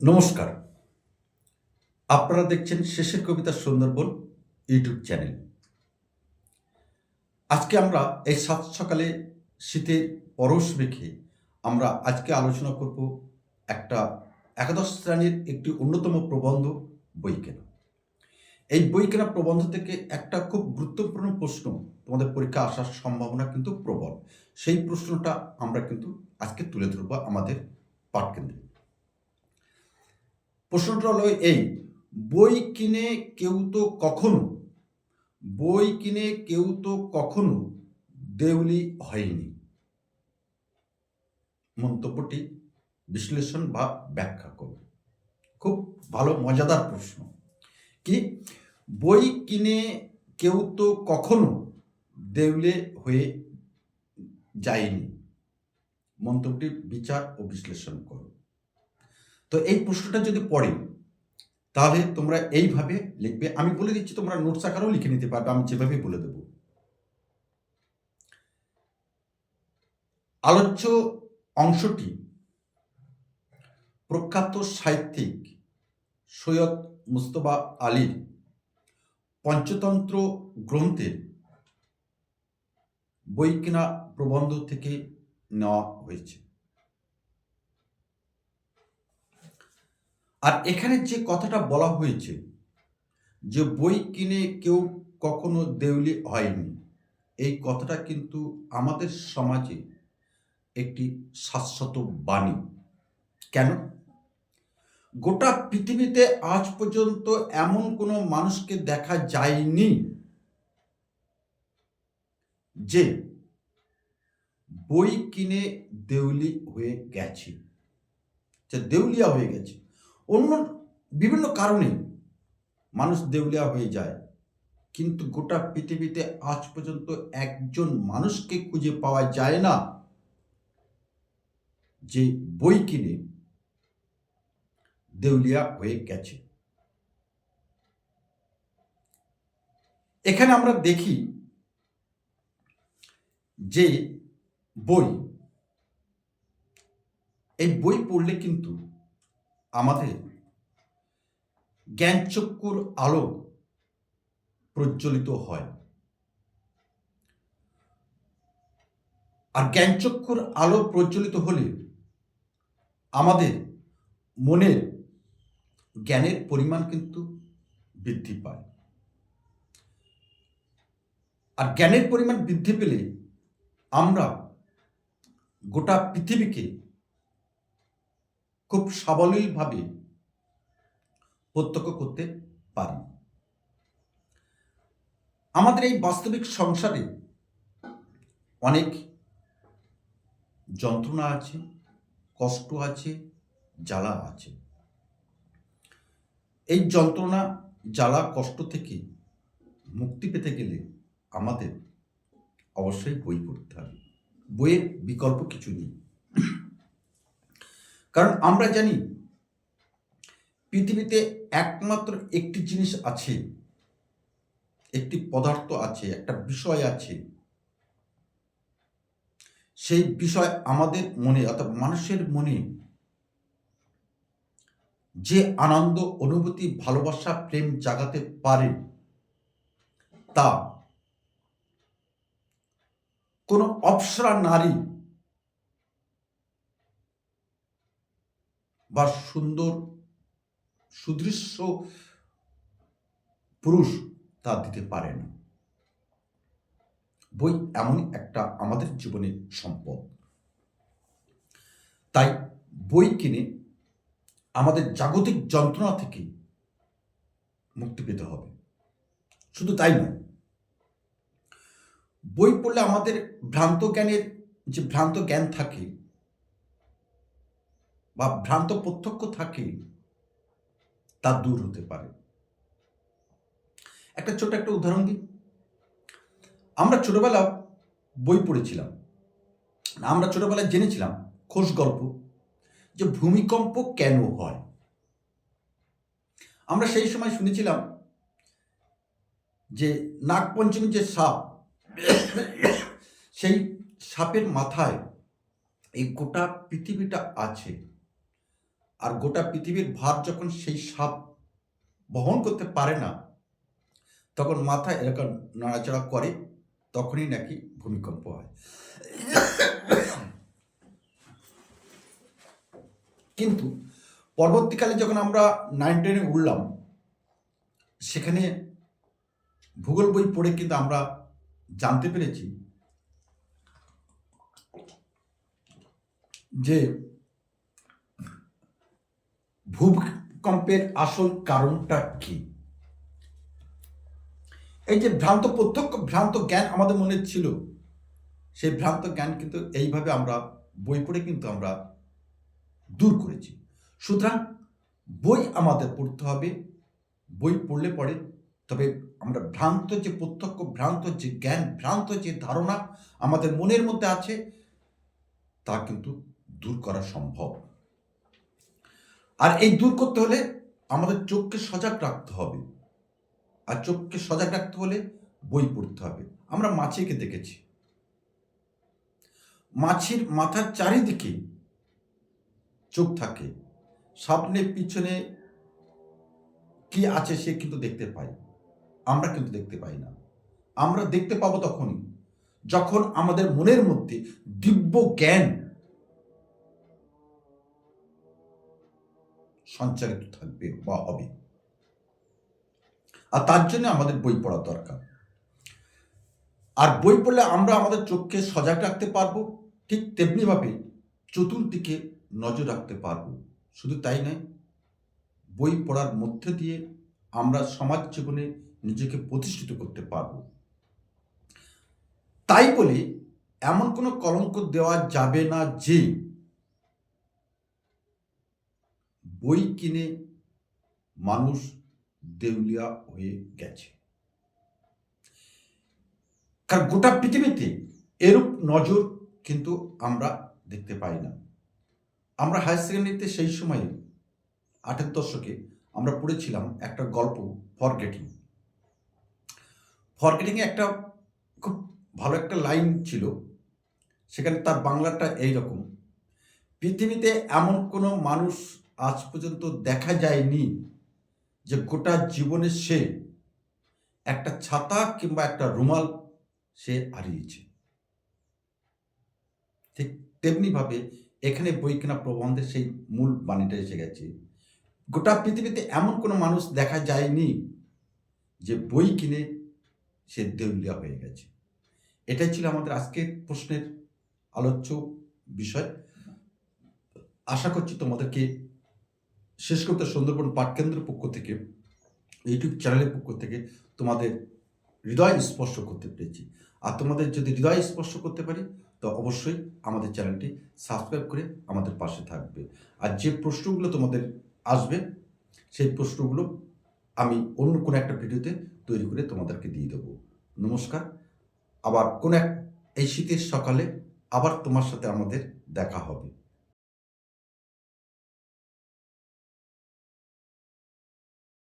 নমস্কার। আপনারা দেখছেন শেষের কবিতা সুন্দরবন ইউটিউব চ্যানেল। আজকে আমরা এই সাত সকালে শীতের পরশ রেখে আমরা আজকে আলোচনা করব একটা একাদশ শ্রেণির একটি অন্যতম প্রবন্ধ বই কেনা এই বই কেনা প্রবন্ধ থেকে একটা খুব গুরুত্বপূর্ণ প্রশ্ন তোমাদের পরীক্ষা আসার সম্ভাবনা কিন্তু প্রবল। সেই প্রশ্নটা আমরা কিন্তু আজকে তুলে ধরবো আমাদের পাঠকেন্দ্রে। প্রশ্নটা হলো এই, বই কিনে কেউ তো কখনো, বই কিনে কেউ তো কখনো দেউলি হয়নি। মন্তব্যটি, বিশ্লেষণ বা ব্যাখ্যা করব খুব ভালো, মজাদার প্রশ্ন। কি? বই কিনে কেউ তো কখনো দেউলে হয়ে যায়নি। মন্তব্যটি বিচার ও বিশ্লেষণ করো তো এই প্রশ্নটা যদি পড়ে, তাহলে তোমরা এইভাবে লিখবে। আমি বলে দিচ্ছি, তোমরা নোটস আকারেও লিখে নিতে পারবে, আমি যেভাবে বলে দেব। আলোচ্য অংশটি প্রখ্যাত সাহিত্যিক সৈয়দ মুস্তফা আলীর পঞ্চতন্ত্র গ্রন্থের বই কেনা প্রবন্ধ থেকে নেওয়া হয়েছে। আর এখানে যে কথাটা বলা হয়েছে যে বই কিনে কেউ কখনো দেউলি হয়নি, এই কথাটা কিন্তু আমাদের সমাজে একটি শাশ্বত বাণী। কেন? গোটা পৃথিবীতে আজ পর্যন্ত এমন কোনো মানুষকে দেখা যায়নি যে বই কিনে দেউলি হয়ে গেছে, যে দেউলিয়া হয়ে গেছে। অন্য বিভিন্ন কারণে মানুষ দেউলিয়া হয়ে যায়। কিন্তু গোটা পৃথিবীতে আজ পর্যন্ত একজন মানুষকে খুঁজে পাওয়া যায় না যে বই কিনে দেউলিয়া হয়ে গেছে। এখানে আমরা দেখি যে বই, এই বই পড়লে কিন্তু আমাদের জ্ঞানচক্ষুর আলো প্রজ্বলিত হয়। আর জ্ঞানচক্ষুর আলো প্রজ্বলিত হলে আমাদের মনের জ্ঞানের পরিমাণ কিন্তু বৃদ্ধি পায়। আর জ্ঞানের পরিমাণ বৃদ্ধি পেলে আমরা গোটা পৃথিবীকে খুব সাবলীলভাবে প্রত্যক্ষ করতে পারি। আমাদের এই বাস্তবিক সংসারে অনেক যন্ত্রণা আছে, কষ্ট আছে, জ্বালা আছে। এই যন্ত্রণা, জ্বালা, কষ্ট থেকে মুক্তি পেতে গেলে আমাদের অবশ্যই বই পড়তে হবে। বইয়ের বিকল্প কিছু নেই। কারণ আমরা জানি পৃথিবীতে একমাত্র একটি জিনিস আছে, একটি পদার্থ আছে, একটা বিষয় আছে। সেই বিষয় আমাদের মনে অর্থাৎ মানুষের মনে যে আনন্দ, অনুভূতি, ভালোবাসা, প্রেম জাগাতে পারে তা কোনো অপসরা নারী বা সুন্দর, সুদৃশ্য পুরুষ তা দিতে পারে না। বই এমন একটা আমাদের জীবনের সম্পদ। তাই বই কিনে আমাদের জাগতিক যন্ত্রণা থেকে মুক্তি পেতে হবে। শুধু তাই নয়, বই পড়লে আমাদের ভ্রান্ত জ্ঞানের যে ভ্রান্ত জ্ঞান থাকে বা ভ্রান্ত প্রত্যক্ষ থাকে, তা দূর হতে পারে। একটা ছোট একটা উদাহরণ দিই। আমরা ছোটবেলা বই পড়েছিলাম। আমরা ছোটবেলায় জেনেছিলাম খোশ গল্প, যে ভূমিকম্প কেন হয়? আমরা সেই সময় শুনেছিলাম যে নাগপঞ্চমী যে সাপ, সেই সাপের মাথায় এই গোটা পৃথিবীটা আছে। আর গোটা পৃথিবীর ভার যখন সেই সাপ বহন করতে পারে না, তখন মাথা এরকম নাড়াচাড়া করে, তখনই নাকি ভূমিকম্প হয়। কিন্তু পরবর্তীকালে যখন আমরা নাইন টেনে উঠলাম, সেখানে ভূগোল বই পড়ে কিন্তু আমরা জানতে পেরেছি যে ভূকম্পের আসল কারণটা কি? এই যে ভ্রান্ত প্রত্যক্ষ, ভ্রান্ত জ্ঞান আমাদের মনে ছিল, সেই ভ্রান্ত জ্ঞান কিন্তু এইভাবে আমরা, বই পড়ে কিন্তু আমরা দূর করেছি। সুতরাং বই আমাদের পড়তে হবে, বই পড়লে পড়ে তবে আমরা ভ্রান্ত যে প্রত্যক্ষ, ভ্রান্ত যে জ্ঞান, ভ্রান্ত যে ধারণা আমাদের মনের মধ্যে আছে, তা কিন্তু দূর করা সম্ভব। আর এই দূর করতে হলে আমাদের চোখকে সজাগ রাখতে হবে। আর চোখকে সজাগ রাখতে হলে বই পড়তে হবে। আমরা মাছিকে দেখেছি। মাছির মাথার চারিদিকে চোখ থাকে। সামনে, পিছনে কি আছে সে কিন্তু দেখতে পায় আমরা কিন্তু দেখতে পাই না। আমরা দেখতে পাবো তখনই। যখন আমাদের মনের মধ্যে দিব্য জ্ঞান সঞ্চারিত থাকবে বা হবে। আর তার জন্য আমাদের বই পড়া দরকার। আর বই পড়লে আমরা আমাদের চোখকে সজাগ রাখতে পারব, ঠিক তেমনিভাবে চতুর্দিকে নজর রাখতে পারব। শুধু তাই নয়, বই পড়ার মধ্যে দিয়ে আমরা সমাজ জীবনে নিজেকে প্রতিষ্ঠিত করতে পারব। তাই বলে এমন কোনো কলঙ্ক দেওয়া যাবে না যে বই কিনে মানুষ দেউলিয়া হয়ে গেছে। কারণ গোটা পৃথিবীতে এরূপ নজর কিন্তু আমরা দেখতে পাই না। আমরা হায়ার সেকেন্ডারিতে সেই সময়ে আটের দশকে আমরা পড়েছিলাম একটা গল্প, ফরগেটিং। ফরগেটিংয়ে একটা খুব ভালো একটা লাইন ছিল, সেখানে তার বাংলাটা এই রকম পৃথিবীতে এমন কোনো মানুষ আজ পর্যন্ত দেখা যায়নি যে গোটা জীবনে সে একটা ছাতা কিংবা একটা রুমাল সে হারিয়েছে। ঠিক তেমনিভাবে এখানে বই কেনা প্রবন্ধের সেই মূল বাণীটা এসে গেছে। গোটা পৃথিবীতে এমন কোনো মানুষ দেখা যায়নি যে বই কিনে সে দেউলিয়া হয়ে গেছে। এটাই ছিল আমাদের আজকের প্রশ্নের আলোচ্য বিষয়। আশা করছি তোমাদেরকে শেষ করতে সুন্দরবন পাঠকেন্দ্রের পক্ষ থেকে ইউটিউব চ্যানেলের পক্ষ থেকে তোমাদের হৃদয় স্পর্শ করতে পেরেছি। আর তোমাদের যদি হৃদয় স্পর্শ করতে পারি, তো অবশ্যই আমাদের চ্যানেলটি সাবস্ক্রাইব করে আমাদের পাশে থাকবে। আর যে প্রশ্নগুলো তোমাদের আসবে, সেই প্রশ্নগুলো আমি অন্য কোনো একটা ভিডিওতে তৈরি করে তোমাদেরকে দিয়ে দেবো। নমস্কার। আবার কোন এক এই শীতের সকালে আবার তোমার সাথে আমাদের দেখা হবে।